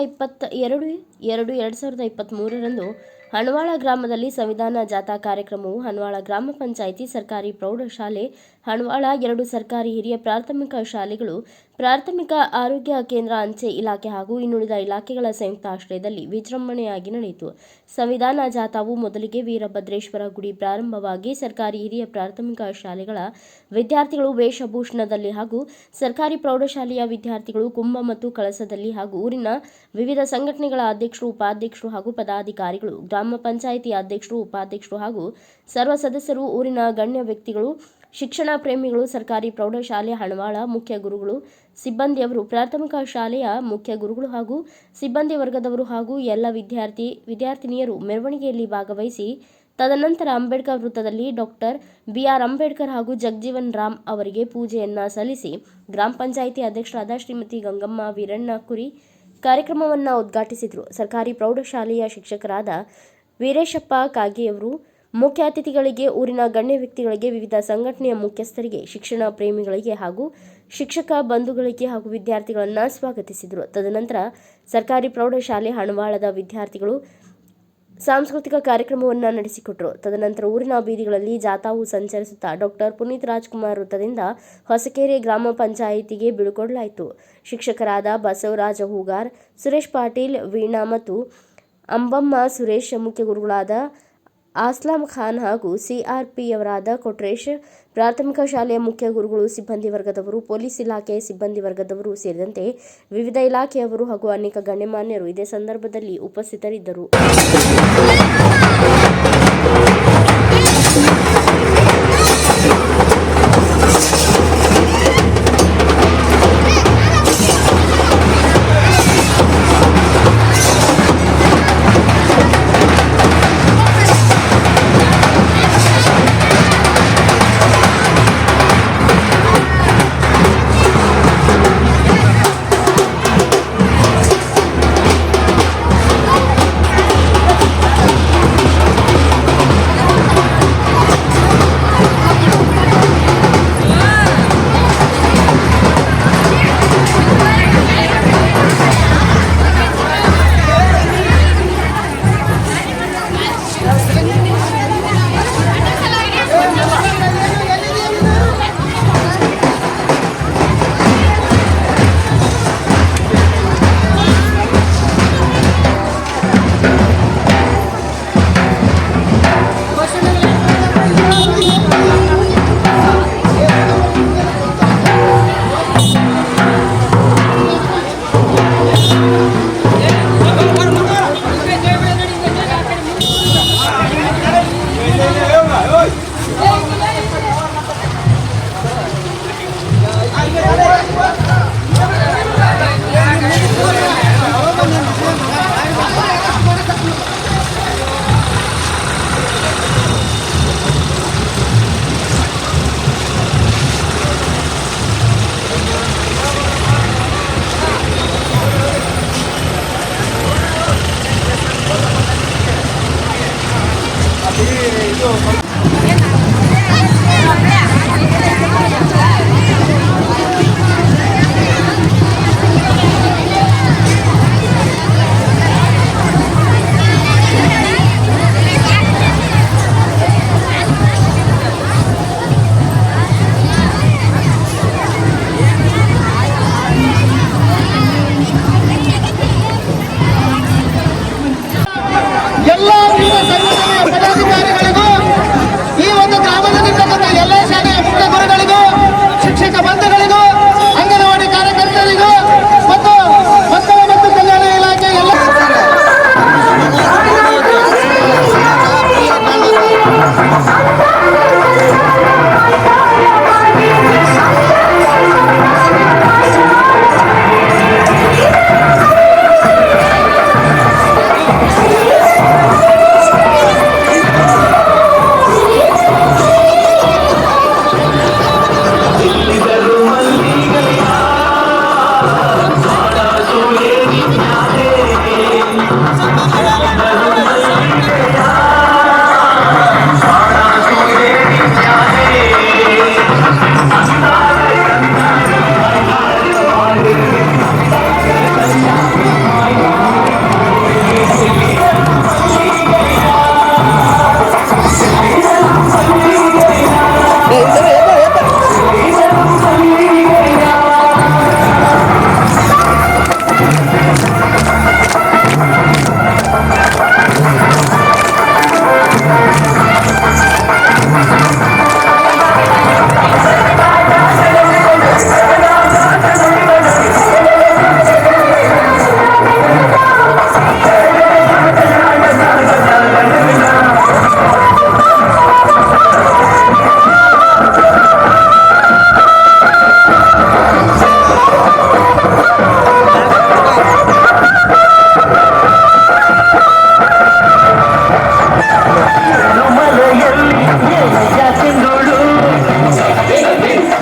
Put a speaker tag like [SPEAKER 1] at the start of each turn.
[SPEAKER 1] ಇಪ್ಪತ್ತ ಎರಡು ಎರಡು ಎರಡು ಸಾವಿರದ ಇಪ್ಪತ್ತ್ಮೂರರಂದು ಹಣವಾಳ ಗ್ರಾಮದಲ್ಲಿ ಸಂವಿಧಾನ ಜಾಥಾ ಕಾರ್ಯಕ್ರಮವು ಹಣವಾಳ ಗ್ರಾಮ ಪಂಚಾಯಿತಿ ಸರ್ಕಾರಿ ಪ್ರೌಢಶಾಲೆ ಹಣವಾಳ ಎರಡು ಸರ್ಕಾರಿ ಹಿರಿಯ ಪ್ರಾಥಮಿಕ ಶಾಲೆಗಳು, ಪ್ರಾಥಮಿಕ ಆರೋಗ್ಯ ಕೇಂದ್ರ ಅಂಚೆ ಇಲಾಖೆ ಹಾಗೂ ಇನ್ನುಳಿದ ಇಲಾಖೆಗಳ ಸಂಯುಕ್ತ ಆಶ್ರಯದಲ್ಲಿ ವಿಜೃಂಭಣೆಯಾಗಿ ನಡೆಯಿತು. ಸಂವಿಧಾನ ಜಾಥಾವು ಮೊದಲಿಗೆ ವೀರಭದ್ರೇಶ್ವರ ಗುಡಿ ಪ್ರಾರಂಭವಾಗಿ ಸರ್ಕಾರಿ ಹಿರಿಯ ಪ್ರಾಥಮಿಕ ಶಾಲೆಗಳ ವಿದ್ಯಾರ್ಥಿಗಳು ವೇಷಭೂಷಣದಲ್ಲಿ ಹಾಗೂ ಸರ್ಕಾರಿ ಪ್ರೌಢಶಾಲೆಯ ವಿದ್ಯಾರ್ಥಿಗಳು ಕುಂಭ ಮತ್ತು ಕಳಸದಲ್ಲಿ ಹಾಗೂ ಊರಿನ ವಿವಿಧ ಸಂಘಟನೆಗಳ ಅಧ್ಯಕ್ಷರು, ಉಪಾಧ್ಯಕ್ಷರು ಹಾಗೂ ಪದಾಧಿಕಾರಿಗಳು ಗ್ರಾಮ ಪಂಚಾಯಿತಿ ಅಧ್ಯಕ್ಷರು, ಉಪಾಧ್ಯಕ್ಷರು ಹಾಗೂ ಸರ್ವ ಸದಸ್ಯರು, ಊರಿನ ಗಣ್ಯ ವ್ಯಕ್ತಿಗಳು, ಶಿಕ್ಷಣ ಪ್ರೇಮಿಗಳು, ಸರ್ಕಾರಿ ಪ್ರೌಢಶಾಲೆ ಹಣವಾಳ ಮುಖ್ಯ ಗುರುಗಳು, ಸಿಬ್ಬಂದಿಯವರು, ಪ್ರಾಥಮಿಕ ಶಾಲೆಯ ಮುಖ್ಯ ಗುರುಗಳು ಹಾಗೂ ಸಿಬ್ಬಂದಿ ವರ್ಗದವರು ಹಾಗೂ ಎಲ್ಲ ವಿದ್ಯಾರ್ಥಿ, ವಿದ್ಯಾರ್ಥಿನಿಯರು ಮೆರವಣಿಗೆಯಲ್ಲಿ ಭಾಗವಹಿಸಿ, ತದನಂತರ ಅಂಬೇಡ್ಕರ್ ವೃತ್ತದಲ್ಲಿ ಡಾಕ್ಟರ್ ಬಿಆರ್ ಅಂಬೇಡ್ಕರ್ ಹಾಗೂ ಜಗಜೀವನ್ ರಾಮ್ ಅವರಿಗೆ ಪೂಜೆಯನ್ನ ಸಲ್ಲಿಸಿ, ಗ್ರಾಮ ಪಂಚಾಯಿತಿ ಅಧ್ಯಕ್ಷರಾದ ಶ್ರೀಮತಿ ಗಂಗಮ್ಮ ವೀರಣ್ಣ ಕುರಿ ಕಾರ್ಯಕ್ರಮವನ್ನು ಉದ್ಘಾಟಿಸಿದರು. ಸರ್ಕಾರಿ ಪ್ರೌಢಶಾಲೆಯ ಶಿಕ್ಷಕರಾದ ವೀರೇಶಪ್ಪ ಕಾಗೆಯವರು ಮುಖ್ಯ ಅತಿಥಿಗಳಿಗೆ, ಊರಿನ ಗಣ್ಯ ವ್ಯಕ್ತಿಗಳಿಗೆ, ವಿವಿಧ ಸಂಘಟನೆಯ ಮುಖ್ಯಸ್ಥರಿಗೆ, ಶಿಕ್ಷಣ ಪ್ರೇಮಿಗಳಿಗೆ ಹಾಗೂ ಶಿಕ್ಷಕ ಬಂಧುಗಳಿಗೆ ಹಾಗೂ ವಿದ್ಯಾರ್ಥಿಗಳನ್ನು ಸ್ವಾಗತಿಸಿದರು. ತದನಂತರ ಸರ್ಕಾರಿ ಪ್ರೌಢಶಾಲೆ ಹಣವಾಳದ ವಿದ್ಯಾರ್ಥಿಗಳು ಸಾಂಸ್ಕೃತಿಕ ಕಾರ್ಯಕ್ರಮವನ್ನು ನಡೆಸಿಕೊಟ್ರು. ತದನಂತರ ಊರಿನ ಬೀದಿಗಳಲ್ಲಿ ಜಾಥಾವು ಸಂಚರಿಸುತ್ತಾ ಡಾಕ್ಟರ್ ಪುನೀತ್ ರಾಜ್ಕುಮಾರ್ ವೃತ್ತದಿಂದ ಹೊಸಕೆರೆ ಗ್ರಾಮ ಪಂಚಾಯಿತಿಗೆ ಬೀಳ್ಕೊಡಲಾಯಿತು. ಶಿಕ್ಷಕರಾದ ಬಸವರಾಜ ಹೂಗಾರ್, ಸುರೇಶ್ ಪಾಟೀಲ್, ವೀಣಾ ಮತ್ತು ಅಂಬಮ್ಮ ಸುರೇಶ್ ಮುಖ್ಯ ಗುರುಗಳಾದ ಆಸ್ಲಾಂ ಖಾನ್ ಹಾಗೂ ಸಿಆರ್ಪಿಯವರಾದ ಕೊಟ್ರೇಶ್, ಪ್ರಾಥಮಿಕ ಶಾಲೆಯ ಮುಖ್ಯ ಗುರುಗಳು, ಸಿಬ್ಬಂದಿ ವರ್ಗದವರು, ಪೊಲೀಸ್ ಇಲಾಖೆ ಸಿಬ್ಬಂದಿ ವರ್ಗದವರು ಸೇರಿದಂತೆ ವಿವಿಧ ಇಲಾಖೆಯವರು ಹಾಗೂ ಅನೇಕ ಗಣ್ಯಮಾನ್ಯರು ಇದೇ ಸಂದರ್ಭದಲ್ಲಿ ಉಪಸ್ಥಿತರಿದ್ದರು.